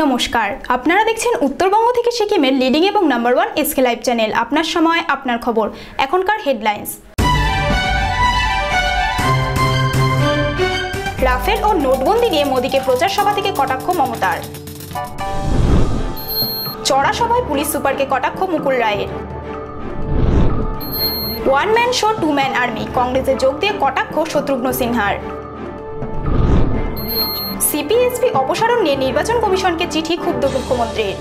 নমস্কার। আপনারা দেখছেন উত্তরবঙ্গ থেকে সিকিমের লিডিং এবং number one SK live channel আপনার সময়, আপনার খবর। এখনকার হেডলাইন্স রাফেল ও নোটবন্দি নিয়ে মোদীকে প্রচার সভা থেকে কটাক্ষ মমতার। চড়া সভায় পুলিশ সুপারকে কটাক্ষ মুকুল রায়ের। One man show two man army কংগ্রেসে যোগ দিয়ে কটাক্ষ শত্রুঘ্ন সিনহার। সিপিএসপি অপসারণ নিয়ে নির্বাচন কমিশনকে চিঠি ক্ষুব্ধ মুখ্যমন্ত্রীর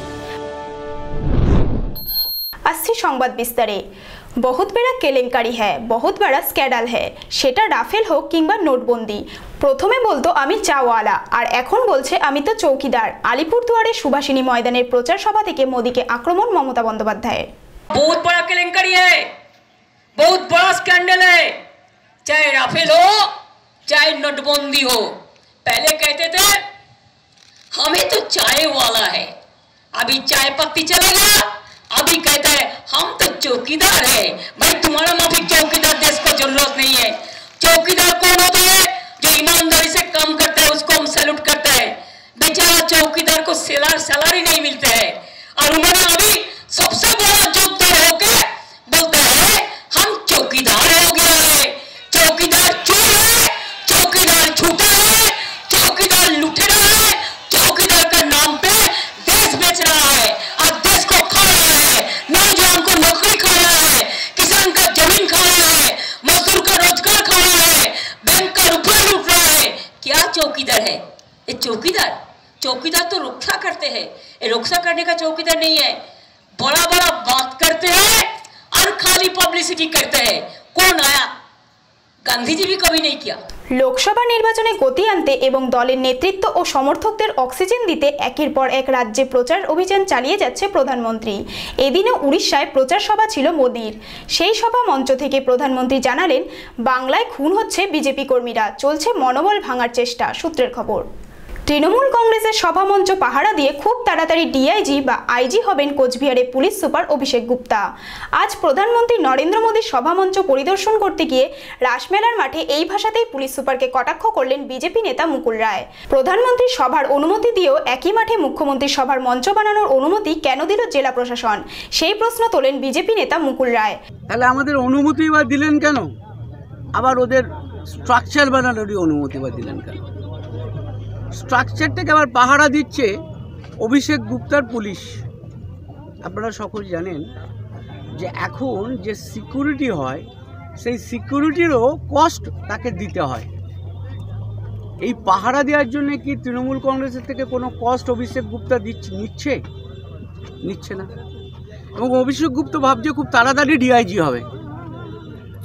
আসছি সংবাদ বিস্তারে। বহুত বেড়া কেলেঙ্কারি হ্যাঁ বহুত বেড়া স্ক্যাডাল হ্যাঁ সেটা রাফেল হোক কিংবা নোটবন্দি। প্রথমে বলতো, আমি চাওয়ালা। আর এখন বলছে, আমি তো চৌকিদার। আলিপুরদুয়ারে সুভাষিনী ময়দানের প্রচার সভা থেকে মোদীকে আক্রমণ মমতা বন্দ্যোপাধ্যায়ের। বহুত বড় কেলেঙ্কারি হ্যাঁ বহুত বড় স্ক্যান্ডাল হ্যাঁ চাই রাফেল হোক, চাই নোটবন্দি হোক। पहले कहते थे, हमें तो चाय वाला है। अभी चाय पत्ती चलेगा। अभी कहता है, हम तो चौकीदार है। भाई, तुम्हारा माफ़ी चौकीदार देश को ज़रूरत नहीं है। चौकीदार कौन चौकीदार तो रक्षा करते हैं ये रक्षा करने का चौकीदार नहीं है बड़ा बड़ा बात करते हैं और खाली पब्लिसिटी करते हैं कौन आया गांधी जी भी कभी नहीं किया লোকসভা নির্বাচনে গতি আনতে এবং দলের নেতৃত্ব ও সমর্থকদের অক্সিজেন দিতে একের পর এক রাজ্যে প্রচার অভিযান চালিয়ে যাচ্ছে প্রধানমন্ত্রী এদিনও উড়িষ্যায় প্রচার সভা ছিল মোদির সেই সভা মঞ্চ থেকে প্রধানমন্ত্রী জানালেন বাংলায় খুন হচ্ছে বিজেপি কর্মীরা চলছে মনোবল ভাঙার চেষ্টা সূত্রের খবর তৃণমূল কংগ্রেসের সভামঞ্চ পাহারা দিয়ে খুব তাড়াতাড়ি ডিআইজি বা আইজি হবেন কোচবিহারে পুলিশ সুপার অভিষেক গুপ্তা। আজ প্রধানমন্ত্রী নরেন্দ্র মোদীর সভামঞ্চ পরিদর্শন করতে গিয়ে রাসমেলার মাঠে এই ভাষাতেই পুলিশ সুপারকে কটাক্ষ করলেন বিজেপি নেতা মুকুল রায়। প্রধানমন্ত্রী সভার অনুমতি দিয়েও একই মাঠে মুখ্যমন্ত্রীর সভার মঞ্চ বানানোর অনুমতি কেন দিল জেলা প্রশাসন? সেই প্রশ্ন তোলেন বিজেপি নেতা মুকুল রায়। তাহলে আমাদের অনুমতি বা দিলেন কেন? আবার ওদের স্ট্রাকচার বানানোরই অনুমতি বা দিলেন কেন? স্ট্রাকচারটাকে আবার পাহারা দিচ্ছে অভিষেক গুপ্তার পুলিশ। আপনারা সকল জানেন যে এখন যে সিকিউরিটি হয়, সেই সিকিউরিটিরও কস্ট তাকে দিতে হয়। এই পাহারা দেওয়ার জন্য কি তৃণমূল কংগ্রেসের থেকে কোনো কস্ট অভিষেক গুপ্তা দিচ্ছে, নিচ্ছে? নিচ্ছে না। এবং অভিষেক গুপ্ত ভাবছে খুব তাড়াতাড়ি ডিআইজি হবে।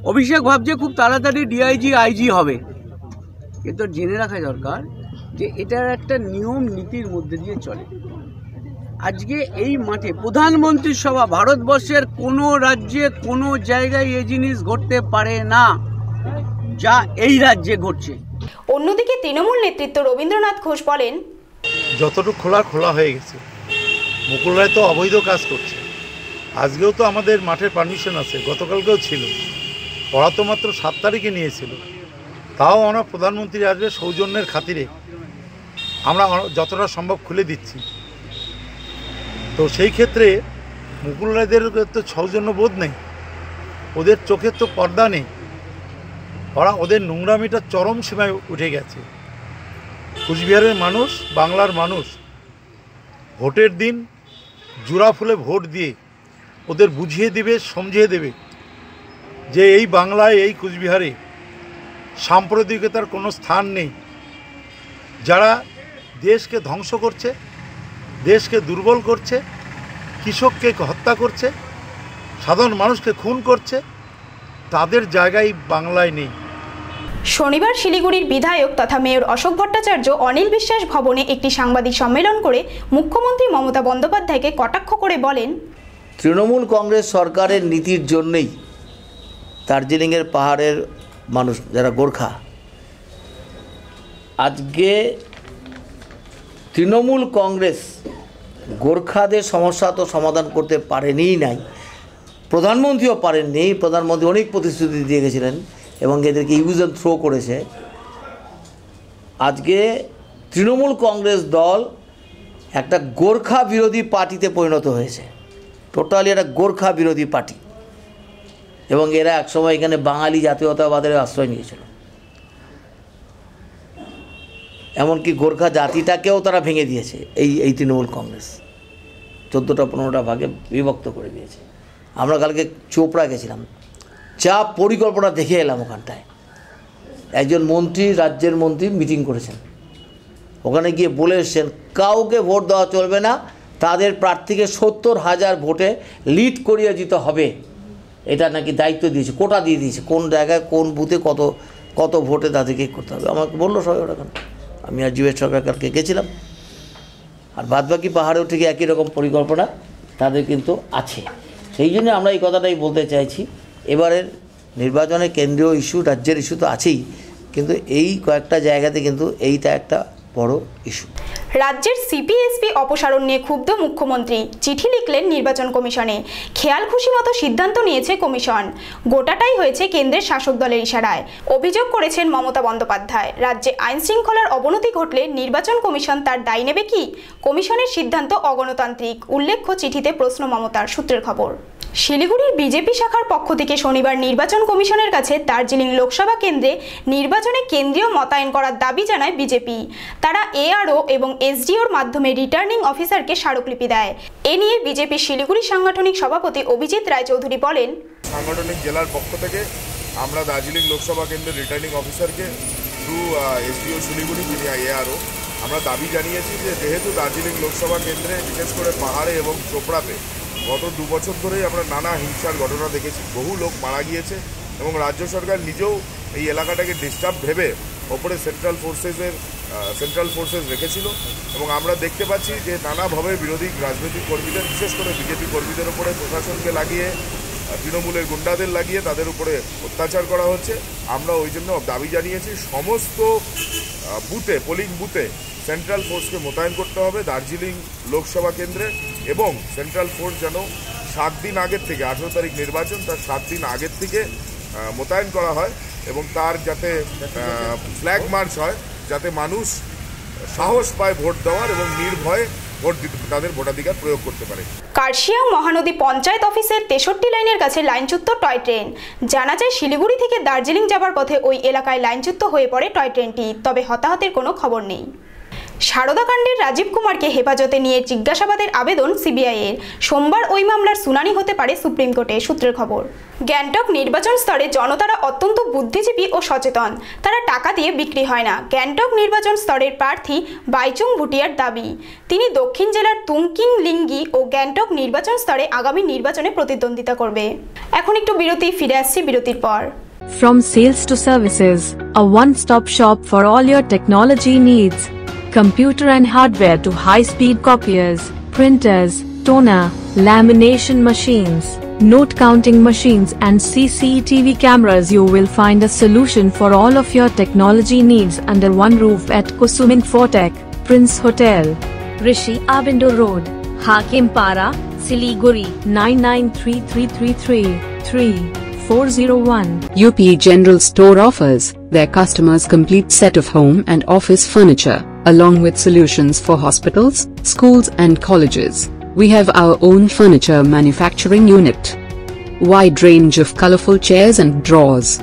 অভিষেক ভাবছে খুব তাড়াতাড়ি ডিআইজি আইজি হবে। কিন্তু জেনে রাখা দরকার যে এটার একটা নিয়ম নীতির মধ্যে দিয়ে চলে। আজকে এই মাঠে প্রধানমন্ত্রীর সভা ভারতবর্ষের কোনো রাজ্যে কোনো জায়গায় এই জিনিস ঘটতে পারে না যা এই রাজ্যে ঘটছে। অন্যদিকে তৃণমূল নেতৃত্ব রবীন্দ্রনাথ ঘোষ বলেন যতটুকু খোলা খোলা হয়ে গেছে মুকুল রায় তো অবৈধ কাজ করছে। আজকেও তো আমাদের মাঠের পারমিশন আছে গতকালকেও ছিল। ওরা তো মাত্র সাত তারিখে নিয়েছিল। তাও আমরা প্রধানমন্ত্রী আসবে সৌজন্যের খাতিরে আমরা যতটা সম্ভব খুলে দিচ্ছি। তো সেই ক্ষেত্রে মুকুল রায়দের তো সৌজন্য বোধ নেই। ওদের চোখের তো পর্দা নেই। ওরা ওদের নোংরামিটা চরম সীমায় উঠে গেছে। কুচবিহারের মানুষ, বাংলার মানুষ, ভোটের দিন জোড়া ফুলে ভোট দিয়ে ওদের বুঝিয়ে দেবে, সমঝিয়ে দেবে যে এই বাংলায়, এই কুচবিহারে সাম্প্রদায়িকতার কোনো স্থান নেই। যারা দেশকে ধ্বংস করছে দেশকে দুর্বল করছে কৃষককে হত্যা করছে সাধারণ মানুষকে খুন করছে তাদের জায়গায় বাংলায় নেই। শনিবার শিলিগুড়ির বিধায়ক তথা মেয়র অশোক ভট্টাচার্য অনিল বিশ্বাস ভবনে একটি সাংবাদিক সম্মেলন করে মুখ্যমন্ত্রী মমতা বন্দ্যোপাধ্যায়কে কটাক্ষ করে বলেন তৃণমূল কংগ্রেস সরকারের নীতির জন্যই দার্জিলিংয়ের পাহাড়ের মানুষ যারা গোর্খা আজকে তৃণমূল কংগ্রেস গোর্খাদের সমস্যা তো সমাধান করতে পারেনি নাই। প্রধানমন্ত্রীও পারেননি, প্রধানমন্ত্রী অনেক প্রতিশ্রুতি দিয়ে গেছিলেন এবং এদেরকে ইউজ অ্যান্ড থ্রো করেছে। আজকে তৃণমূল কংগ্রেস দল একটা গোর্খা বিরোধী পার্টিতে পরিণত হয়েছে। টোটালি একটা গোর্খা বিরোধী পার্টি। এবং এরা একসময় এখানে বাঙালি জাতীয়তাবাদের আশ্রয় নিয়েছিল। এমনকি গোর্খা জাতিটাকেও তারা ভেঙে দিয়েছে এই এই তৃণমূল কংগ্রেস। চোদ্দোটা পনেরোটা ভাগে বিভক্ত করে দিয়েছে। আমরা কালকে চোপড়া গেছিলাম। যা পরিকল্পনা দেখে এলাম ওখানটায়। একজন মন্ত্রী, রাজ্যের মন্ত্রী মিটিং করেছেন। ওখানে গিয়ে বলে এসছেন, কাউকে ভোট দেওয়া চলবে না। তাদের প্রার্থীকে সত্তর হাজার ভোটে লিড করিয়ে দিতে হবে। এটা নাকি দায়িত্ব দিয়েছে, কোটা দিয়ে দিয়েছে, কোন জায়গায়, কোন বুথে কত কত ভোটে তাদেরকে করতে হবে। আমাকে বলল সবাই ওরা আমি আর জীবেশ সরকার কালকে গেছিলাম। আর বাদবাকি পাহাড়েও ঠিক একই রকম পরিকল্পনা তাদের কিন্তু আছে। সেই জন্য আমরা এই কথাটাই বলতে চাইছি, এবারের নির্বাচনে কেন্দ্রীয় ইস্যু, রাজ্যের ইস্যু তো আছেই, কিন্তু এই কয়েকটা জায়গাতে কিন্তু এইটা একটা বড় ইস্যু রাজ্যের সিপিএসপি অপসারণ নিয়ে ক্ষুব্ধ মুখ্যমন্ত্রী। চিঠি লিখলেন নির্বাচন কমিশনে। খেয়াল খুশি মতো সিদ্ধান্ত নিয়েছে কমিশন। গোটাটাই হয়েছে কেন্দ্রের শাসক দলের ইশারায়। অভিযোগ করেছেন মমতা বন্দ্যোপাধ্যায়। রাজ্যে আইন শৃঙ্খলার অবনতি ঘটলে নির্বাচন কমিশন তার দায় নেবে কি? কমিশনের সিদ্ধান্ত অগণতান্ত্রিক। উল্লেখ্য চিঠিতে প্রশ্ন মমতার সূত্রের খবর। শিলিগুড়ির বিজেপি শাখার পক্ষ থেকে শনিবার নির্বাচন কমিশনের কাছে দার্জিলিং লোকসভা কেন্দ্রে নির্বাচনে কেন্দ্রীয় মতায়েন করার দাবি জানায় বিজেপি। তারা এআরও এবং এসডিওর মাধ্যমে রিটার্নিং অফিসারকে স্মারকলিপি দেয়। এ নিয়ে বিজেপি শিলিগুড়ি সাংগঠনিক সভাপতি অভিজিৎ রায়চৌধুরী বলেন, সাংগঠনিক জেলার পক্ষ থেকে আমরা দার্জিলিং লোকসভা কেন্দ্রের রিটার্নিং অফিসারকে থ্রু এসডিও শিলিগুড়ি, যিনি এআরও, আমরা দাবি জানিয়েছি যে যেহেতু দার্জিলিং লোকসভা কেন্দ্রে বিশেষ করে পাহাড়ে এবং চোপড়াতে গত দু বছর ধরেই আমরা নানা হিংসার ঘটনা দেখেছি। বহু লোক মারা গিয়েছে এবং রাজ্য সরকার নিজেও এই এলাকাটাকে ডিস্টার্ব ভেবে ওপরে সেন্ট্রাল ফোর্সেসের সেন্ট্রাল ফোর্সেস রেখেছিল এবং আমরা দেখতে পাচ্ছি যে নানাভাবে বিরোধী রাজনৈতিক কর্মীদের, বিশেষ করে বিজেপি কর্মীদের উপরে প্রশাসনকে লাগিয়ে তৃণমূলের গুন্ডাদের লাগিয়ে তাদের উপরে অত্যাচার করা হচ্ছে। আমরা ওই জন্য দাবি জানিয়েছি, সমস্ত বুথে পোলিং বুথে সেন্ট্রাল ফোর্সকে মোতায়েন করতে হবে দার্জিলিং লোকসভা কেন্দ্রে এবং সেন্ট্রাল ফোর্স যেন সাত দিন আগের থেকে, আঠেরো তারিখ নির্বাচন, তার সাত দিন আগের থেকে মোতায়েন করা হয় এবং তার যাতে ফ্ল্যাগ মার্চ হয়, যাতে মানুষ সাহস পায় ভোট দেওয়ার এবং নির্ভয়ে ভোট দিতে, তাদের ভোটাধিকার প্রয়োগ করতে পারে। কার্শিয়াং মহানদী পঞ্চায়েত অফিসের তেষট্টি লাইনের কাছে লাইনচ্যুত টয় ট্রেন। জানা যায়, শিলিগুড়ি থেকে দার্জিলিং যাবার পথে ওই এলাকায় লাইনচ্যুত হয়ে পড়ে টয় ট্রেনটি, তবে হতাহতের কোনো খবর নেই। সারদাকাণ্ডের রাজীব কুমারকে হেফাজতে নিয়ে জিজ্ঞাসাবাদের আবেদন সিবিআইয়ের সোমবার ওই মামলার শুনানি হতে পারে সুপ্রিম কোর্টে সূত্রের খবর। গ্যাংটক নির্বাচন স্তরে জনতারা অত্যন্ত বুদ্ধিজীবী ও সচেতন। তারা টাকা দিয়ে বিক্রি হয় না। গ্যাংটক নির্বাচন স্তরের প্রার্থী বাইচুং ভুটিয়ার দাবি তিনি দক্ষিণ জেলার তুংকিং লিঙ্গি ও গ্যাংটক নির্বাচন স্তরে আগামী নির্বাচনে প্রতিদ্বন্দ্বিতা করবে। এখন একটু বিরতি ফিরে আসছি বিরতির পর। From sales to services, a one stop shop for all your technology needs. Computer and hardware to high speed copiers, printers, toner, lamination machines, note counting machines, and CCTV cameras. You will find a solution for all of your technology needs under one roof at Kusumin Fortech, Prince Hotel, Rishi Abindo Road, Hakim Para, Siliguri. 993333 401. UP General Store offers their customers complete set of home and office furniture, along with solutions for hospitals, schools and colleges, we have our own furniture manufacturing unit. Wide range of colorful chairs and drawers.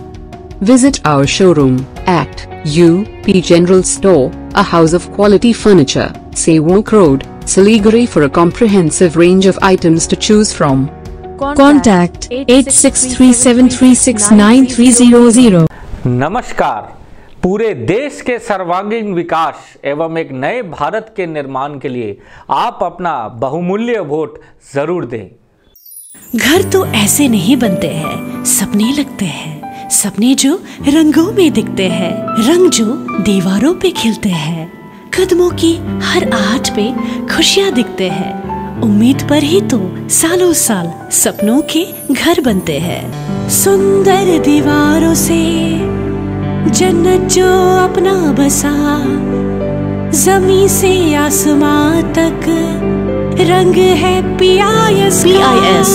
Visit our showroom at UP General Store, a house of quality furniture, Sewok Road, Siliguri for a comprehensive range of items to choose from. Contact 8637369300. Namaskar. पूरे देश के सर्वांगीण विकास एवं एक नए भारत के निर्माण के लिए आप अपना बहुमूल्य वोट ज़रूर दें। घर तो ऐसे नहीं बनते हैं, सपने लगते हैं। सपने जो रंगों में दिखते हैं, रंग जो दीवारों पे खिलते हैं। कदमों की हर आहट पे खुशियाँ दिखते हैं। उम्मीद पर ही तो सालों साल सपनों के घर बनते हैं। सुंदर दीवारों से जन्नत जो अपना बसा जमी से आसमां तक रंग है PIS PIS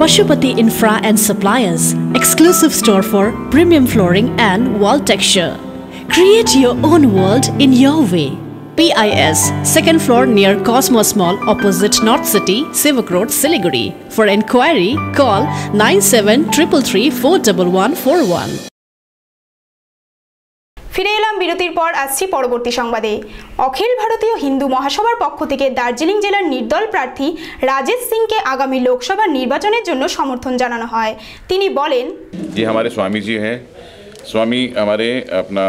Pashupati Infra and Suppliers exclusive store for premium flooring and wall texture. Create your own world in your way. PIS, second floor near Cosmos Mall opposite North City, Sivak Road, Siliguri. For enquiry, call 9733341141. ফিরে এলাম বিরতির পর আসছি পরবর্তী সংবাদে অখিল ভারতীয় হিন্দু মহাসভার পক্ষ থেকে দার্জিলিং জেলার নির্দল প্রার্থী রাজেশ সিংকে আগামী লোকসভা নির্বাচনের জন্য সমর্থন জানানো হয় তিনি বলেন ये हमारे स्वामी जी हैं स्वामी हमारे अपना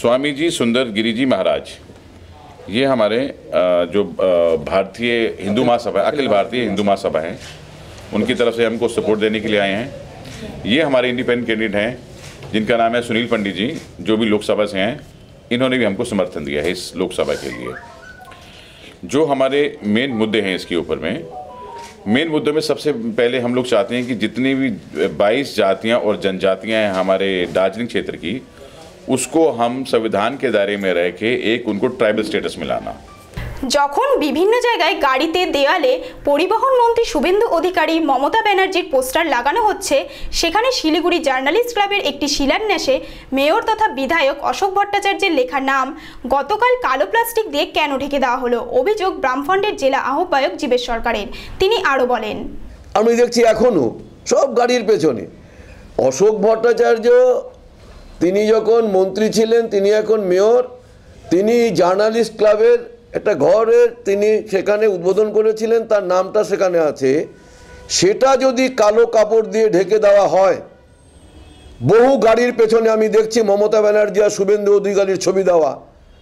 स्वामी जी सुंदर गिरी जी महाराज ये हमारे अ, जो अ, भारतीय हिंदू महासभा अखिल भारतीय हिंदू महासभा है उनकी तरफ से हमको सपोर्ट देने के लिए आए हैं ये हमारे इंडिपेंडेंट कैंडिडेट हैं जिनका नाम है सुनील पंडित जी, जो भी लोकसभा से हैं, इन्होंने भी हमको समर्थन दिया है इस लोकसभा के लिए। जो हमारे मेन मुद्दे हैं इसके ऊपर में, मेन मुद्दों में सबसे पहले हम लोग चाहते हैं कि जितनी भी 22 जातियाँ और जनजातियाँ हैं हमारे दार्जिलिंग क्षेत्र की, उसको हम संविधान के दायरे में रह के एक उनको ट्राइबल स्टेटस मिलाना যখন বিভিন্ন জায়গায় গাড়িতে দেওয়ালে পরিবহন মন্ত্রী শুভেন্দু অধিকারী মমতা ব্যানার্জির পোস্টার লাগানো হচ্ছে, সেখানে শিলিগুড়ি জার্নালিস্ট ক্লাবের একটি শিলান্যাসে মেয়র তথা বিধায়ক অশোক ভট্টাচার্যের লেখা নাম, গতকাল কালো প্লাস্টিক দিয়ে কেন ঢেকে দেওয়া হলো? অভিযোগ বামফ্রন্টের জেলা আহ্বায়ক জীবেশ সরকারের। তিনি আরও বলেন। আমি দেখছি এখনও সব গাড়ির পেছনে। অশোক ভট্টাচার্য, তিনি যখন মন্ত্রী ছিলেন, তিনি এখন মেয়র, তিনি জার্নালিস্ট ক্লাবের একটা ঘরের তিনি সেখানে উদ্বোধন করেছিলেন, তার নামটা সেখানে আছে। সেটা যদি কালো কাপড় দিয়ে ঢেকে দেওয়া হয়, বহু গাড়ির পেছনে আমি দেখছি মমতা ব্যানার্জি আর শুভেন্দু অধিকারীর ছবি দেওয়া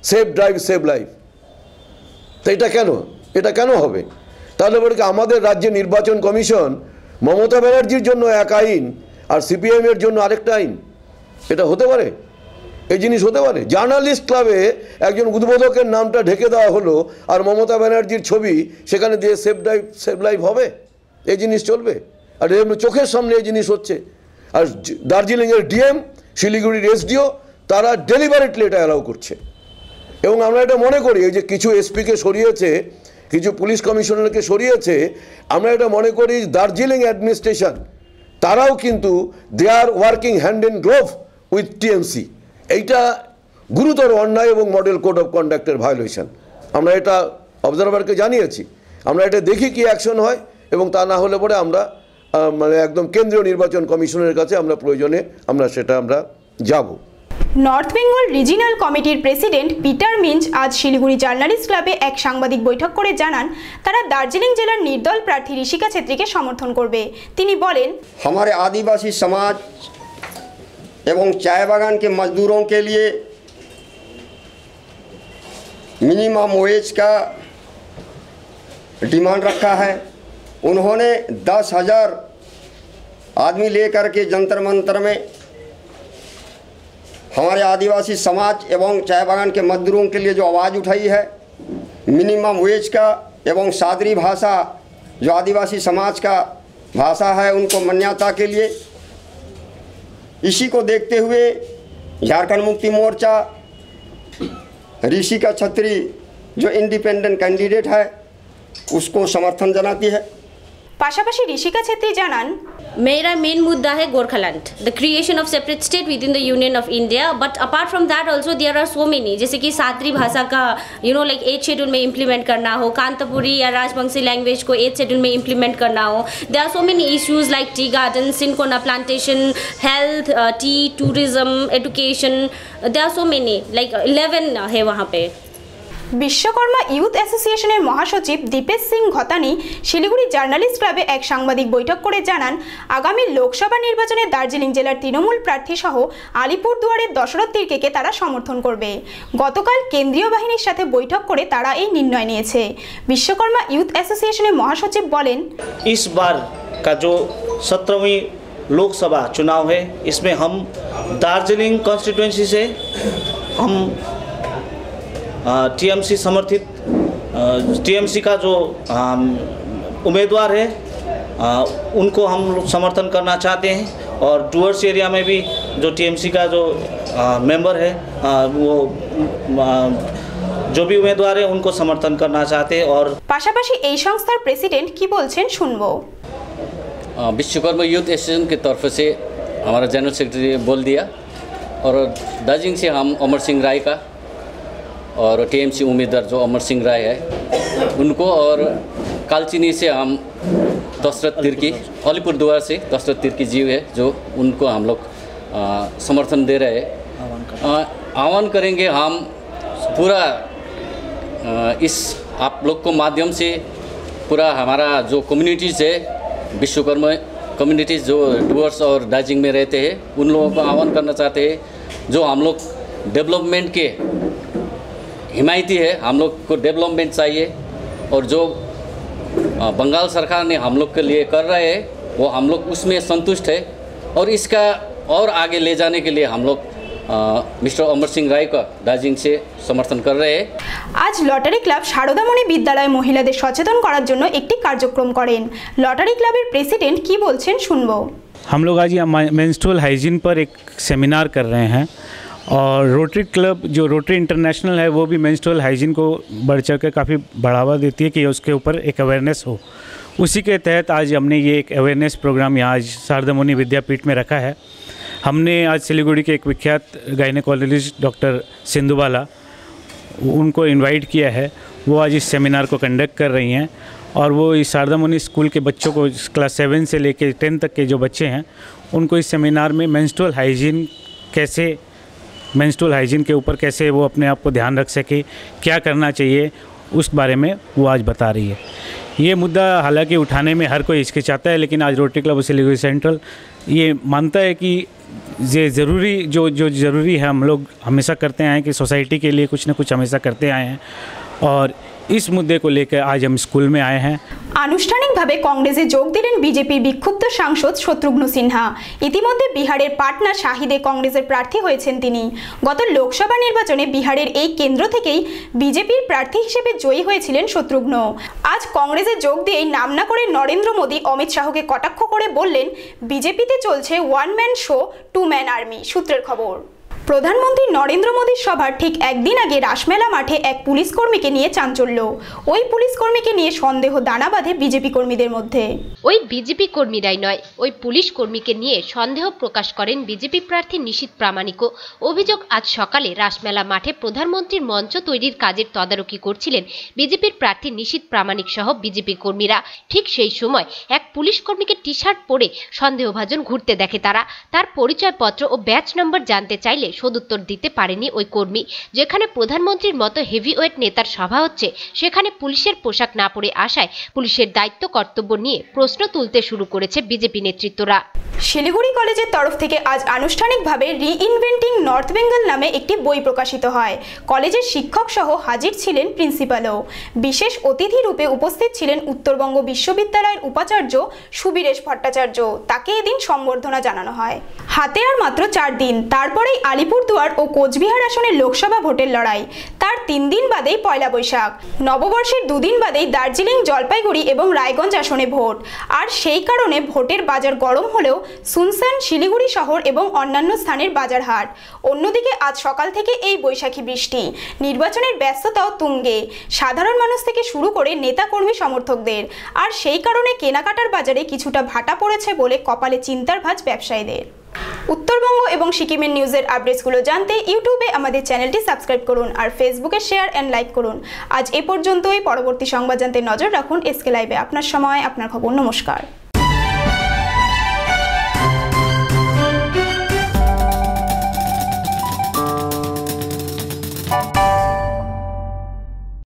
সেফ ড্রাইভ, সেভ লাইফ। তো এটা কেন? এটা কেন হবে? তাহলে বলে আমাদের রাজ্যে নির্বাচন কমিশন মমতা ব্যানার্জির জন্য এক আইন আর সিপিএমের জন্য আরেকটা আইন? এটা হতে পারে? এই জিনিস হতে পারে। জার্নালিস্ট ক্লাবে একজন উদ্বোধকের নামটা ঢেকে দেওয়া হলো আর মমতা ব্যানার্জির ছবি সেখানে দিয়ে সেভ লাইফ সেভ লাইফ হবে। এই জিনিস চলবে। আর চোখের সামনে এই জিনিস হচ্ছে। আর দার্জিলিংয়ের ডিএম শিলিগুড়ির এসডিও তারা ডেলিভারেটলি এটা অ্যালাউ করছে। এবং আমরা এটা মনে করি যে কিছু এসপিকে সরিয়েছে, কিছু পুলিশ কমিশনারকে সরিয়েছে, আমরা এটা মনে করি দার্জিলিং অ্যাডমিনিস্ট্রেশন তারাও কিন্তু they are working hand in glove with TMC এইটা গুরুতর অন্যায় এবং মডেল কোড অফ কন্ডাক্টের ভায়োলেশন আমরা এটা অবজারভারকে জানিয়েছি। আমরা এটা দেখি কি অ্যাকশন হয় এবং তা না হলে পরে আমরা মানে একদম কেন্দ্রীয় নির্বাচন কমিশনের কাছে আমরা প্রয়োজনে আমরা সেটা আমরা যাব। নর্থ বেঙ্গল রিজিনাল কমিটির প্রেসিডেন্ট পিটার মিঞ্জ আজ শিলিগুড়ি জার্নালিস্ট ক্লাবে এক সাংবাদিক বৈঠক করে জানান তারা দার্জিলিং জেলার নির্দল প্রার্থী ঋষিকা ছেত্রীকে সমর্থন করবে। তিনি বলেন আমাদের আদিবাসী সমাজ एवं चाय बागान के मजदूरों के लिए मिनिमम वेज का डिमांड रखा है। उन्होंने दस हज़ार आदमी लेकर के जंतर मंतर में हमारे आदिवासी समाज एवं चाय बागान के मजदूरों के लिए जो आवाज़ उठाई है, मिनिमम वेज का एवं सादरी भाषा, जो आदिवासी समाज का भाषा है, उनको मान्यता के लिए इसी को देखते हुए झारखंड मुक्ति मोर्चा ऋषि का छत्री जो इंडिपेंडेंट कैंडिडेट है, उसको समर्थन जनाती है। পাশাপাশি ঋষিকা ছেত্রী জানান मेरा मेन मुद्दा है Gorkhaland the creation of separate state within the union of India but apart from that also there are so many जैसे कि सातरी भाषा का you know like eight schedule में इम्प्लीमेंट करना हो कांतापुरी या राजवंशी लैंग्वेज को एट शेड्यूल में इम्प्लीमेंट करना हो they are so many issues like tea garden cinchona plantation health tea tourism education they are so many like eleven है वहाँ पे বিশ্বকর্মা ইউথ অ্যাসোসিয়েশনের মহাসচিব দীপেশ সিং ঘতানি শিলিগুড়ি জার্নালিস্ট ক্লাবে এক সাংবাদিক বৈঠক করে জানান আগামী লোকসভা নির্বাচনে দার্জিলিং জেলার তৃণমূল প্রার্থী সহ আলিপুরদুয়ারের দশরথ তির্কেকে তারা সমর্থন করবে গতকাল কেন্দ্রীয় বাহিনীর সাথে বৈঠক করে তারা এই নির্ণয় নিয়েছে বিশ্বকর্মা ইউথ অ্যাসোসিয়েশনের মহাসচিব বলেন इस बार का जो सत्रहवीं लोकसभा चुनाव है इसमें हम दार्जिलिंग कॉन्स्टिट्यूंसी से हम टीएमसी समर्थित टीएमसी का जो अम, उम्मीदवार है अ, उनको हम लोग समर्थन करना चाहते हैं और डुअर्स एरिया में भी जो टीएमसी का जो अ, मेंबर है अ, वो अ, जो भी उम्मीदवार है उनको समर्थन करना चाहते हैं और পাশাপাশি এই সংস্থার প্রেসিডেন্ট কি বলছেন শুনবো अ, विश्वकर्मा यूथ एसोसिएशन की तरफ से हमारा जनरल सेक्रेटरी बोल दिया और दार्जिलिंग से हम अमर सिंह राय का और टीएमसी उम्मीदवार जो अमर सिंह राय है उनको और कालचिनी से हम दशरथ तिर्की अलीपुर द्वार से दशरथ तिर्की जी है जो उनको हम लोग समर्थन दे रहे हैं। आह्वान करेंगे हम पूरा इस आप लोग को माध्यम से पूरा हमारा जो कम्युनिटीज़ है विश्वकर्मा कम्युनिटीज़ जो डुअर्स और दार्जिलिंग में रहते हैं उन लोगों को आह्वान करना चाहते हैं जो हम लोग डेवलपमेंट के हिमायती है हम लोग को डेवलपमेंट चाहिए और जो आ, बंगाल सरकार ने हम लोग के लिए कर रहे हैं वो हम लोग उसमें संतुष्ट है और इसका और आगे ले जाने के लिए हम लोग आ, मिस्टर अमर सिंह राय का दार्जिलिंग से समर्थन कर रहे हैं আজ লটারি ক্লাব সারদামণি বিদ্যালয় মহিলাদের সচেতন করার জন্য একটি কার্যক্রম করেন লটারি ক্লাবের প্রেসিডেন্ট কি বলছেন শুনবো हम लोग आज यहाँ मेंस्ट्रुअल हाइजीन पर एक सेमिनार कर रहे हैं और रोटरी क्लब जो रोटरी इंटरनेशनल है, वो भी मेंस्ट्रुअल हाइजीन को बढ़ चढ़ कर काफ़ी बढ़ावा देती है कि उसके ऊपर एक अवेयरनेस हो। उसी के तहत आज हमने ये एक अवेयरनेस प्रोग्राम यहाँ आज शारदामुनि विद्यापीठ में रखा है। हमने आज सिलीगुड़ी के एक विख्यात गायनेकोलॉजिस्ट डॉक्टर सिंधुबाला उनको इनवाइट किया है। वो आज इस सेमिनार को कंडक्ट कर रही हैं और वो इस शारदा शारदामुनि स्कूल के बच्चों को क्लास सेवन से लेकर टेंथ तक के जो बच्चे हैं, उनको इस सेमिनार में मेंस्ट्रुअल हाइजीन कैसे मेंस्ट्रुअल हाइजीन के ऊपर कैसे वो अपने आप को ध्यान रख सके, क्या करना चाहिए, उस बारे में वो आज बता रही है। ये मुद्दा हालाँकि उठाने में हर कोई हिचकिचाता है, लेकिन आज रोटरी क्लब सिलीगुड़ी सेंट्रल, ये मानता है कि ये ज़रूरी, जो जो ज़रूरी है, हम लोग हमेशा करते आए हैं कि सोसाइटी के लिए कुछ ना कुछ हमेशा करते आए हैं। और इस मुद्दे को लेकर आज हम स्कूल में आए हैं। আনুষ্ঠানিকভাবে কংগ্রেসে যোগ দিলেন বিজেপির বিক্ষুব্ধ সাংসদ শত্রুঘ্ন সিনহা। ইতিমধ্যে বিহারের পাটনা শাহিদে কংগ্রেসের প্রার্থী হয়েছেন তিনি। গত লোকসভা নির্বাচনে বিহারের এই কেন্দ্র থেকেই বিজেপির প্রার্থী হিসেবে জয়ী হয়েছিলেন শত্রুঘ্ন। আজ কংগ্রেসে যোগ দিয়েই নাম না করে নরেন্দ্র মোদী অমিত শাহকে কটাক্ষ করে বললেন, বিজেপিতে চলছে one man show two man army সূত্রের খবর। প্রধানমন্ত্রী নরেন্দ্র মোদীর সভার ঠিক একদিন আগে রাসমেলা মাঠে এক পুলিশ কর্মীকে নিয়ে চাঞ্চল্য। ওই পুলিশ কর্মীকে নিয়ে সন্দেহ দানা বাঁধে বিজেপি কর্মীদের মধ্যে। ওই বিজেপি কর্মীরাই নয়, ওই পুলিশ কর্মীকে নিয়ে সন্দেহ প্রকাশ করেন বিজেপি প্রার্থী নিশীত প্রামাণিকও অভিযোগ আজ সকালে রাসমেলা মাঠে প্রধানমন্ত্রীর মঞ্চ তৈরির কাজের তদারকি করছিলেন বিজেপির প্রার্থী নিশীত প্রামাণিক সহ বিজেপি কর্মীরা। ঠিক সেই সময় এক পুলিশ কর্মীকে টি শার্ট পরে সন্দেহভাজন ঘুরতে দেখে তারা। তার পরিচয়পত্র ও ব্যাচ নম্বর জানতে চাইলে সদুত্তর দিতে পারেনি ওই কর্মী। যেখানে প্রধানমন্ত্রীর মতো হেভিওয়েট নেতার সভা হচ্ছে, সেখানে পুলিশের পোশাক না পরে আসায় পুলিশের দায়িত্ব কর্তব্য নিয়ে প্রশ্ন তুলতে শুরু করেছে বিজেপি নেতৃত্বরা। শিলিগুড়ি কলেজের তরফ থেকে আজ আনুষ্ঠানিকভাবে রিইনভেন্টিং নর্থ বেঙ্গল নামে একটি বই প্রকাশিত হয়। কলেজের শিক্ষক সহ হাজির ছিলেন প্রিন্সিপালও। বিশেষ অতিথি রূপে উপস্থিত ছিলেন উত্তরবঙ্গ বিশ্ববিদ্যালয়ের উপাচার্য সুবীরেশ ভট্টাচার্য। তাকে এদিন সম্বর্ধনা জানানো হয়। হাতে আর মাত্র চার দিন, তারপরেই আলিপুরদুয়ার ও কোচবিহার আসনের লোকসভা ভোটের লড়াই। তার তিন দিন বাদেই পয়লা বৈশাখ। নববর্ষের দুদিন বাদেই দার্জিলিং, জলপাইগুড়ি এবং রায়গঞ্জ আসনে ভোট। আর সেই কারণে ভোটের বাজার গরম হলেও সুনসান, শিলিগুড়ি শহর এবং অন্যান্য স্থানের বাজার হাট অন্যদিকে আজ সকাল থেকে এই বৈশাখী বৃষ্টি। নির্বাচনের ব্যস্ততাও তুঙ্গে। সাধারণ মানুষ থেকে শুরু করে নেতাকর্মী সমর্থকদের। আর সেই কারণে কেনাকাটার বাজারে কিছুটা ভাটা পড়েছে বলে কপালে চিন্তার ভাঁজ ব্যবসায়ীদের। উত্তরবঙ্গ এবং সিকিমের নিউজের আপডেটসগুলো জানতে ইউটিউবে আমাদের চ্যানেলটি সাবস্ক্রাইব করুন আর ফেসবুকে শেয়ার অ্যান্ড লাইক করুন। আজ এ পর্যন্তই। পরবর্তী সংবাদ জানতে নজর রাখুন এসকে লাইভে। আপনার সময়, আপনার খবর। নমস্কার।